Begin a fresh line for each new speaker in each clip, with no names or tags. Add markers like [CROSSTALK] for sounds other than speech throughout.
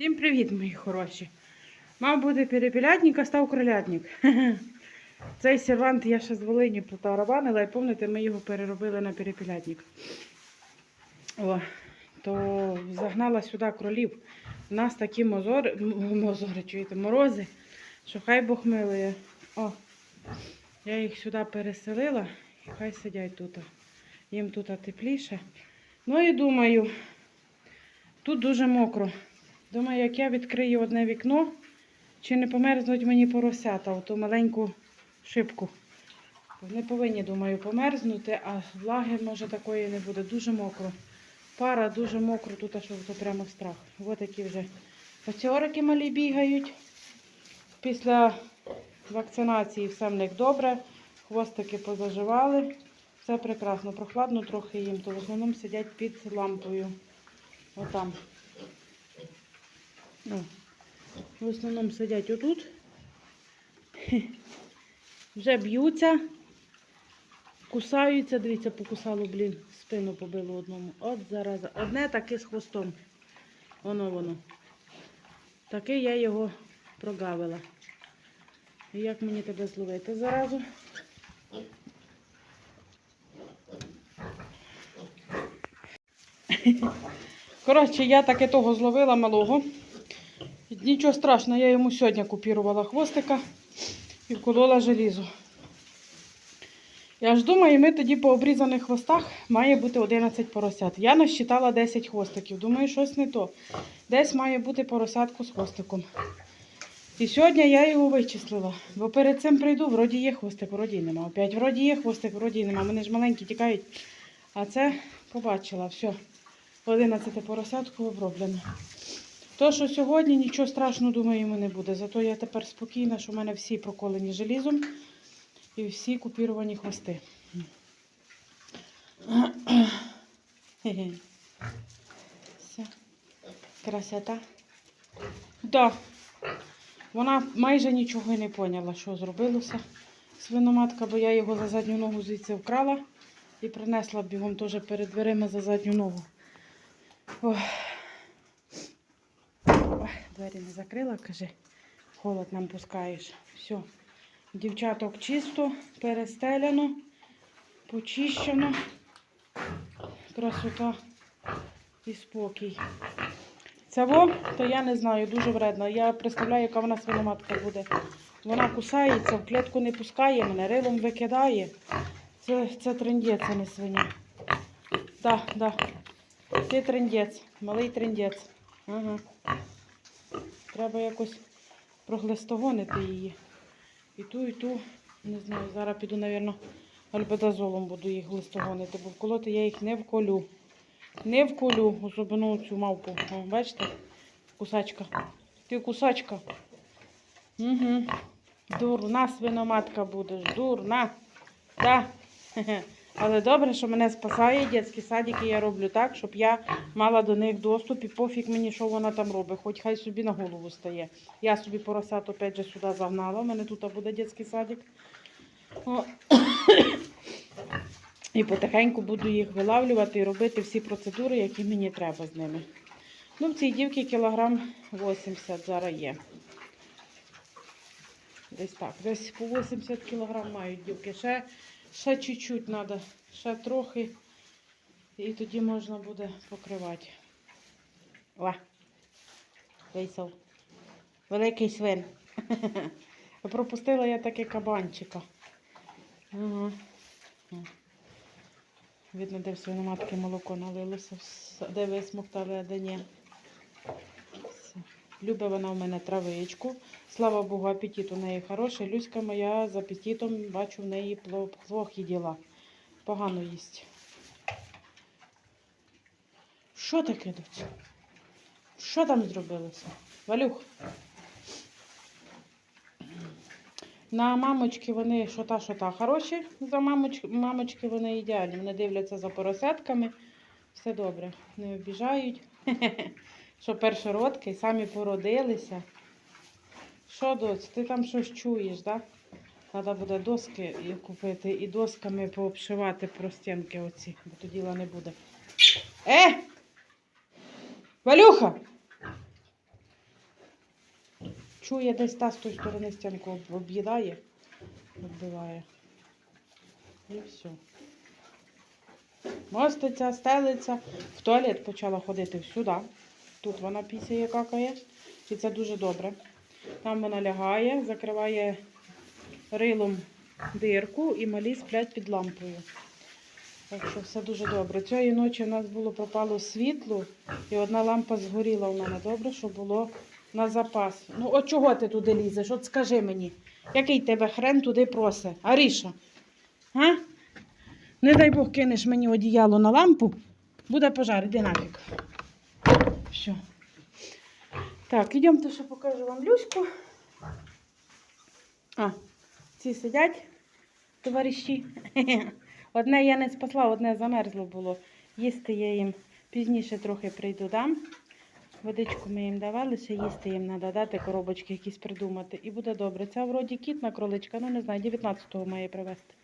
Всім привіт, мої хороші. Мав бути перепілятник, а став кролятник. [LAUGHS] Цей сервант я ще з Волині потарабанила, і пам'ятаєте, ми його переробили на перепілятник. О, то загнала сюди кролів. У нас такі мозори, мозори чуєте, морози, що хай Бог милує. О, я їх сюди переселила і хай сидять тут. Їм тут тепліше. Ну і думаю, тут дуже мокро. Думаю, як я відкрию одне вікно, чи не померзнуть мені поросята, оту маленьку шибку. Не повинні, думаю, померзнути, а влаги, може, такої не буде. Дуже мокро. Пара дуже мокро, тут аж то прямо страх. Ось такі вже пацьорики малі бігають. Після вакцинації все в них добре. Хвостики позаживали. Все прекрасно. Прохладно трохи їм, то в основному сидять під лампою. Отам. Ну, в основному сидять отут. Вже б'ються, кусаються. Дивіться, покусало, блін, спину побило одному. От зараза. Одне таке з хвостом. Воно воно. Таке я його прогавила. Як мені тебе зловити заразу? Коротше, я таке того зловила малого. Нічого страшного, я йому сьогодні купірувала хвостика і вколола желізо. Я ж думаю, ми тоді по обрізаних хвостах має бути 11 поросят. Я насчитала 10 хвостиків. Думаю, щось не то. Десь має бути поросятку з хвостиком. І сьогодні я його вичислила. Бо перед цим прийду, вроді є хвостик, вроді нема. Опять вроді є хвостик, вроді нема. Вони ж маленькі тікають. А це побачила, все. 11 поросятку оброблено. То, що сьогодні нічого страшного, думаю, йому не буде. Зато я тепер спокійна, що в мене всі проколені желізом і всі купіровані хвости. Все. Красота. Да. Вона майже нічого й не поняла, що зробилося свиноматка, бо я його за задню ногу звідси вкрала і принесла бігом теж перед дверима за задню ногу. Ой. Двері не закрила, каже, холод нам пускаєш. Все. Дівчаток чисто, перестеляно, почищено. Красота і спокій. Цього, то я не знаю, дуже вредно. Я представляю, яка вона свиноматка буде. Вона кусається, в клітку не пускає мене, рилом викидає. Це, це трендець, а не свиня. Так, так. Ти трендець, малий трендець. Ага. Треба якось проглистогонити її. І ту, і ту, не знаю, зараз піду, мабуть, альбедазолом буду їх глистогонити, бо вколоти я їх не вколю. Не вколю, особливо цю мавпу. О, бачите? Кусачка. Ти кусачка. Угу. Дурна свиноматка будеш, дурна. Да. [LAUGHS] Але добре, що мене спасає дитячий садик, і я роблю так, щоб я мала до них доступ і пофіг мені, що вона там робить, хоч хай собі на голову стає. Я собі поросят опять же сюди загнала, у мене тут буде дитячий садик. О. І потихеньку буду їх вилавлювати і робити всі процедури, які мені треба з ними. Ну, в цій дівки кілограм 80 зараз є. Десь так, десь по 80 кілограм мають дівки. Ще, ще чуть-чуть треба, ще трохи. І тоді можна буде покривати. О, вийшов. Великий свин. [LAUGHS] Пропустила я таки кабанчика. Ага. Видно, де в свиноматки молоко налилося, де висмоктали, а де ні. Любить вона в мене травичку. Слава Богу, апетит у неї хороший. Люська моя з апетитом бачу в неї плохі діла. Погано їсть. Що таке доця? Що там зробилося? Валюх. На мамочки вони що та, що та хороші. За мамочки, мамочки вони ідеальні. Вони дивляться за поросятками. Все добре. Не обіжають. [LAUGHS] Що першородки, самі породилися. Що, доць, ти там щось чуєш, так? Треба буде доски купити і досками пообшивати простінки оці, бо то діла не буде. Е! Валюха! чує десь та з тої сторони стінку об'їдає, відбиває. І все. Моститься, стелиться, в туалет почала ходити всюди. Тут вона пісяє, какає. І це дуже добре. Там вона лягає, закриває рилом дирку і малі сплять під лампою. Так що все дуже добре. Цієї ночі у нас було пропало світло, і одна лампа згоріла у мене. Добре, що було на запас. Ну, от чого ти туди лізеш? От скажи мені, який тебе хрен туди просе? Аріша? А? Не дай Бог кинеш мені одіяло на лампу, буде пожар, іди нафіг. Все. Так, ідемте, ще покажу вам Люську. А, ці сидять, товариші. [LAUGHS] Одне я не спасла, одне замерзло було. Їсти я їм пізніше трохи прийду дам. Водичку ми їм давали, ще їсти їм треба дати, коробочки якісь придумати. І буде добре. Ця вроді кітна кроличка, ну не знаю, 19-го має привезти.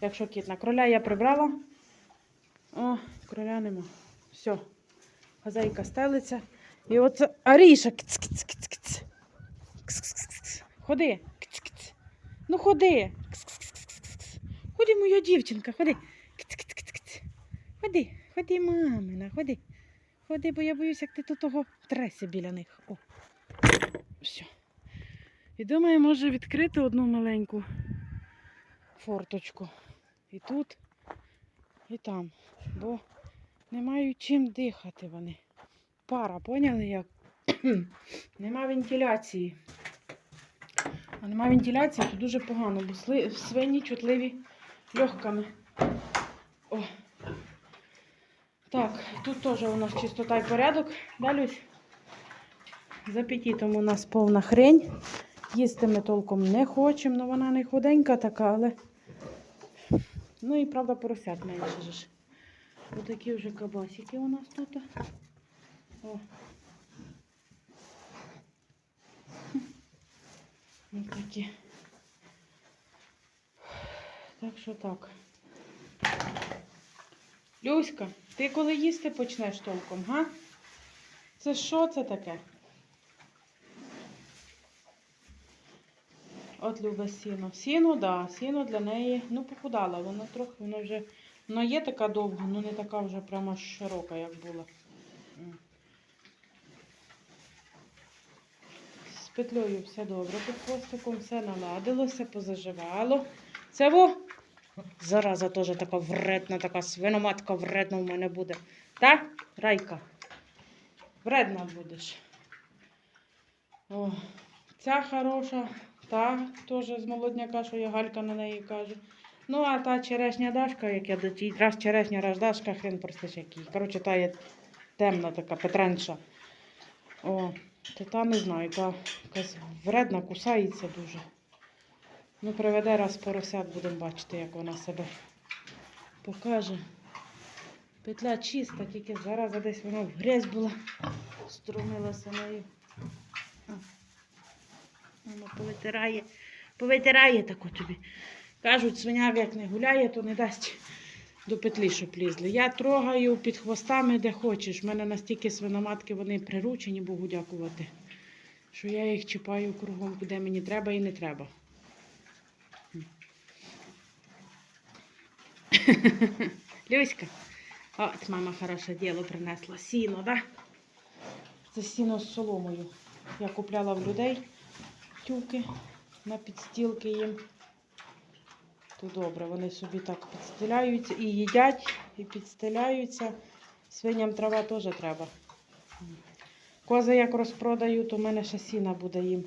Якщо кітна. Кроля я прибрала. О, кроля нема. Все. Хазяйка стелиться. І оце Аріша. Киц, киц, киц. Кс, кс, кс, кс. Ходи. Киц, киц. Ну ходи. Кс, кс, кс, кс. Ходи, моя дівчинка, ходи. Киц, киц, киц, киц. Ходи, ходи, мамина, ходи. Ходи, бо я боюсь, як ти тут того тресі біля них. О. Все. І думаю, може відкрити одну маленьку форточку. І тут, і там. Бо не мають чим дихати вони. Пара, поняли як? [CLEARS THROAT] Нема вентиляції. А нема вентиляції, то дуже погано, бо свині чутливі легками. О. Так, тут теж у нас чистота і порядок. Да, Люсь? З апетитом у нас повна хрень. Їсти ми толком не хочемо, але вона не худенька така, але. Ну і правда поросят менше ж. Ось такі вже кабасики у нас тут. О. Ось такі. Так що так. Люська, ти коли їсти почнеш толком, га? Це що це таке? От любе сіно. Сіно, так, да, сіно для неї, ну, похудала. Вона трохи, вона вже, вона є така довга, ну не така вже прямо широка, як була. З петлею все добре, під хвостиком все наладилося, позаживало. Це во! Зараза теж така вредна, така свиноматка вредна в мене буде. Так, Райка? Вредна будеш. О, ця хороша, та теж з молодняка, що я Галька на неї кажу. Ну, а та черешня дашка, як я до тій, раз черешня, раз дашка, хрен простиш який. Коротше, та є темна така, петренша. О, то та не знаю, та якась вредна, кусається дуже. Ну, приведе раз поросят, будемо бачити, як вона себе покаже. Петля чиста, тільки зараз десь вона в грязь була, струмилася нею. А. Воно повитирає, повитирає тако тобі. Кажуть, свиня як не гуляє, то не дасть до петлі, щоб лізли. Я трогаю під хвостами, де хочеш. У мене настільки свиноматки вони приручені, Богу дякувати. Що я їх чіпаю кругом, куди мені треба і не треба. Люська. От мама хороше діло принесла. Сіно, да? Це сіно з соломою. Я купляла в людей тюки на підстілки їм. То добре, вони собі так підстеляються і їдять, і підстеляються. Свиням трава теж треба. Кози як розпродаю, то в мене ще сіна буде їм.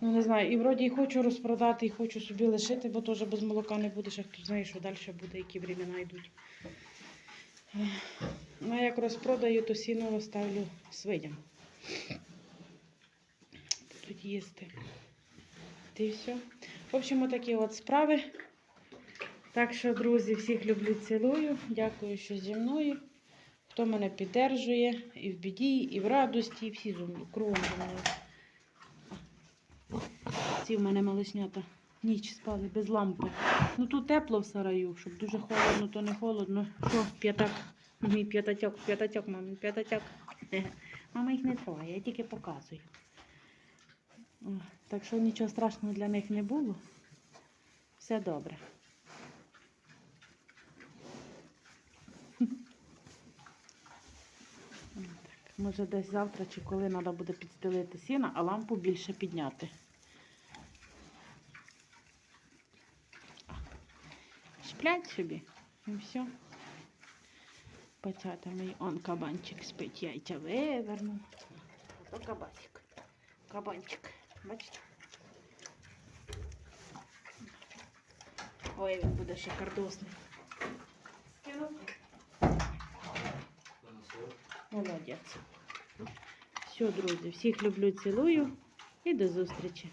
Ну, не знаю, і вроді і хочу розпродати, і хочу собі лишити, бо теж без молока не будеш, як ти знаєш, що далі буде, які времена йдуть. Ну, а як розпродаю, то сіно оставлю свиням. Будуть їсти. Ти все. В общем, такі от справи. Так що, друзі, всіх люблю, цілую. Дякую, що зі мною. Хто мене піддержує і в біді, і в радості, і всі кругом зі мною. Ці в мене малишнята ніч спали без лампи. Ну тут тепло в сараю, щоб дуже холодно, то не холодно. Що, п'ятак? Мій п'ятачок, п'ятачок, мамин, п'ятачок. [LAUGHS] Мама їх не трогає, я тільки показую. Так що нічого страшного для них не було. Все добре. Може десь завтра чи коли треба буде підстелити сіна, а лампу більше підняти. Сплять собі. І все. Пацята мій он кабанчик спить, яйця вивернув. Ото кабасик. Кабанчик. Бачите? Ой, він буде шикардосний. Скинути? Молодець. Все, друзі, всіх люблю, цілую і до зустрічі.